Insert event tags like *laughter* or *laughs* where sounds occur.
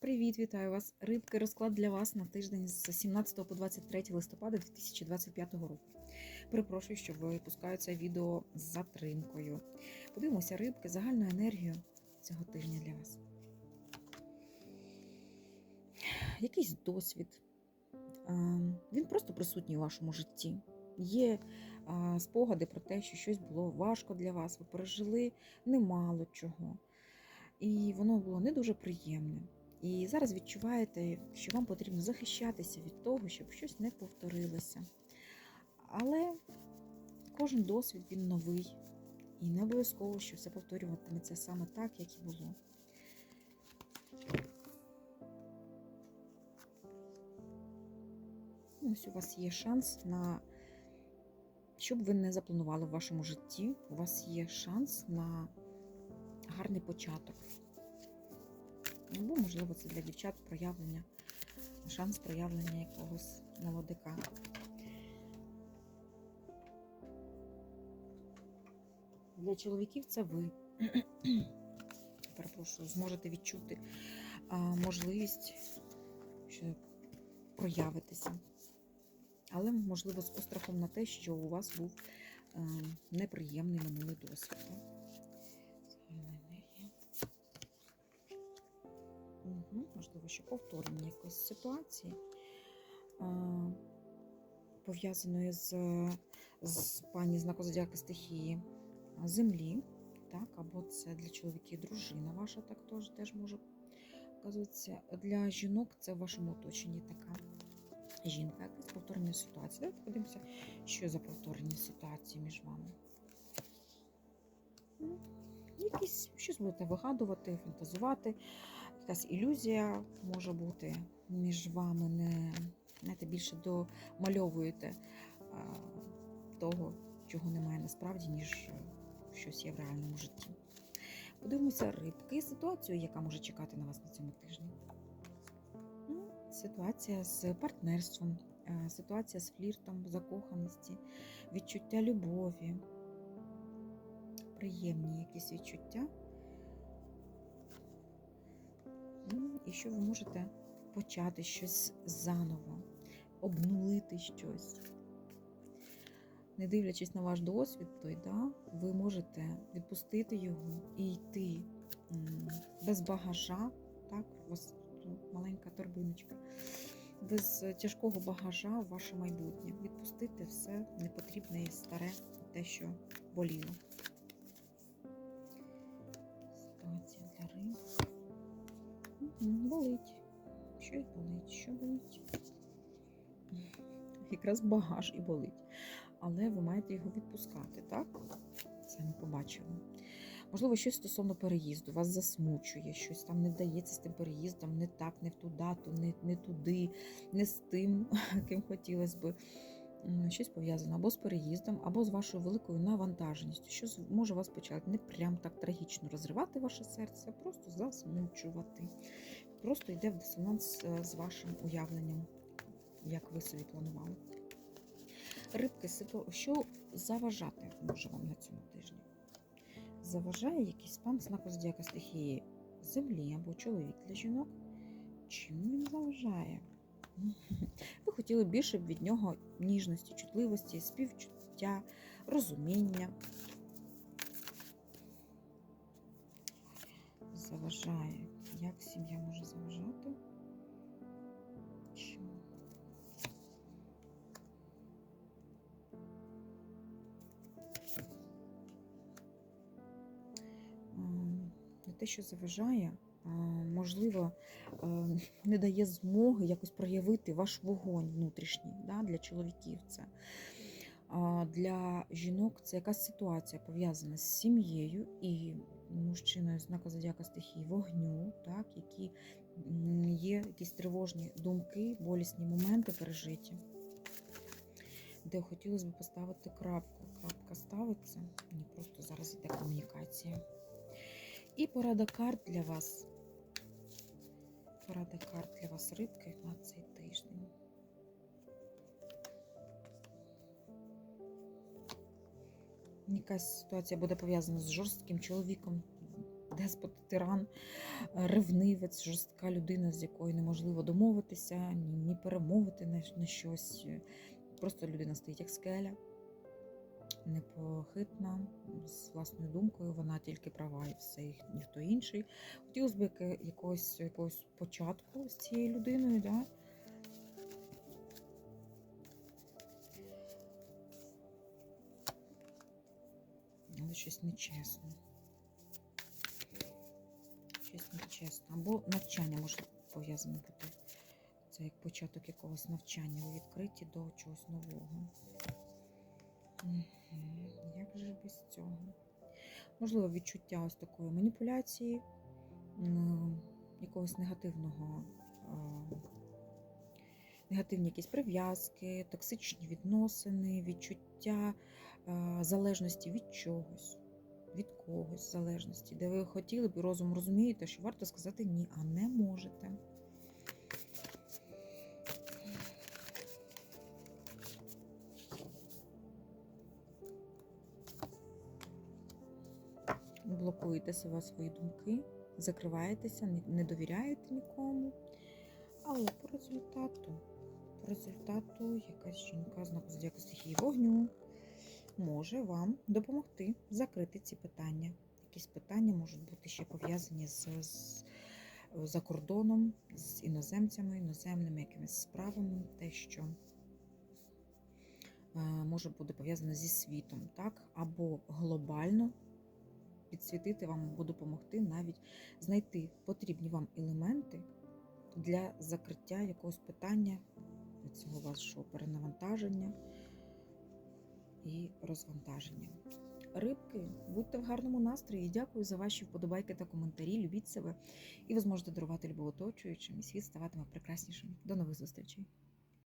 Привіт, вітаю вас! Рибки розклад для вас на тиждень з 17 по 23 листопада 2025 року. Перепрошую, що випускаю це відео з затримкою. Подивимося рибки, загальну енергію цього тижня для вас. Якийсь досвід. Він просто присутній у вашому житті. Є спогади про те, що щось було важко для вас, ви пережили немало чого. І воно було не дуже приємне. І зараз відчуваєте, що вам потрібно захищатися від того, щоб щось не повторилося. Але кожен досвід він новий. І не обов'язково, що все повторюватиметься саме так, як і було. Ось у вас є шанс на що б ви не запланували в вашому житті, у вас є шанс на гарний початок. Або, можливо, це для дівчат проявлення, шанс проявлення якогось молодика. Для чоловіків це ви. *clears throat* Перепрошую, зможете відчути а, можливість проявитися. Але, можливо, з острахом на те, що у вас був е, неприємний минулий досвід. Угу, можливо, що повторення якоїсь ситуації, пов'язаної з, з пані знаку зодіака стихії землі. Так, або це для чоловіків дружина ваша так теж, теж може вказуватися. Для жінок це в вашому оточенні така жінка, якась повторення ситуації. Давайте подивимося, що за повторення ситуації між вами. Ну, Якісь щось будете вигадувати, фантазувати, якась ілюзія може бути між вами, не знаєте, більше домальовуєте а, того, чого немає насправді, ніж е, щось є в реальному житті. Подивимося рибки, ситуацію, яка може чекати на вас на цьому тижні. Ну, Ситуація з партнерством, е, ситуація з фліртом, закоханості, відчуття любові, приємні якісь відчуття. І що ви можете почати щось заново, обнулити щось. Не дивлячись на ваш досвід, той, да, ви можете відпустити його і йти без багажа, так, у вас маленька торбиночка, без тяжкого багажа в ваше майбутнє. Відпустити все непотрібне і старе, те, що боліло. Ситуація для риб. Болить. Щось болить, що болить? Якраз багаж і болить. Але ви маєте його відпускати, так? Це ми побачили. Можливо, щось стосовно переїзду, вас засмучує, щось там не вдається з тим переїздом, не так, не в ту дату, не, не туди, не з тим, *laughs* ким хотілося би. Щось пов'язане або з переїздом, або з вашою великою навантаженістю, що може вас почати не прям так трагічно розривати ваше серце, а просто засмучувати. Просто йде в дисонанс е, з вашим уявленням, як ви собі планували. Рибки, що заважати може вам на цьому тижні? Заважає якийсь пан знаку зодіака стихії землі або чоловік для жінок? Чим він заважає? Ви хотіли більше б від нього ніжності, чутливості, співчуття, розуміння. Заважає. Як сім'я може заважати? Чому? Те, що заважає, можливо, е, не дає змоги якось проявити ваш вогонь внутрішній да, для чоловіків. Це. Для жінок це якась ситуація пов'язана з сім'єю і мужчиною знака зодіака стихії вогню, так, які є якісь тривожні думки, болісні моменти пережиті, де хотілося б поставити крапку. Крапка ставиться, ні, просто зараз йде комунікація. І порада карт для вас. Порада карт для вас рибки на цей тиждень. Якась ситуація буде пов'язана з жорстким чоловіком, деспот, тиран, ревнивець, жорстка людина, з якою неможливо домовитися, ні, перемовити на щось. Просто людина стоїть як скеля, непохитна, з власною думкою, вона тільки права і все, і ніхто інший. Хотілося б якогось, якогось початку з цією людиною. Да? Але щось нечесно. Щось нечесно. Або навчання може пов'язане бути. Це як початок якогось навчання. Ви відкриті до чогось нового. Мгм. Як же без цього? Можливо, відчуття ось такої маніпуляції, якогось негативного, негативні якісь прив'язки, токсичні відносини, відчуття залежності від чогось, від когось залежності, де ви хотіли б розум розумієте, що варто сказати ні, а не можете. Блокуєте себе свої думки, закриваєтеся, не- довіряєте нікому. Але по результату, по результату якась жінка знаку зодіаку стихії вогню може вам допомогти закрити ці питання. Якісь питання можуть бути ще пов'язані з, з за кордоном, з іноземцями, іноземними якимись справами, те, що е, може бути пов'язане зі світом, так? або глобально підсвітити вам або допомогти навіть знайти потрібні вам елементи для закриття якогось питання цього вашого перенавантаження і розвантаження. Рибки, будьте в гарному настрої. Дякую за ваші вподобайки та коментарі. Любіть себе, і ви зможете дарувати любов оточуючим, і світ ставатиме прекраснішим. До нових зустрічей!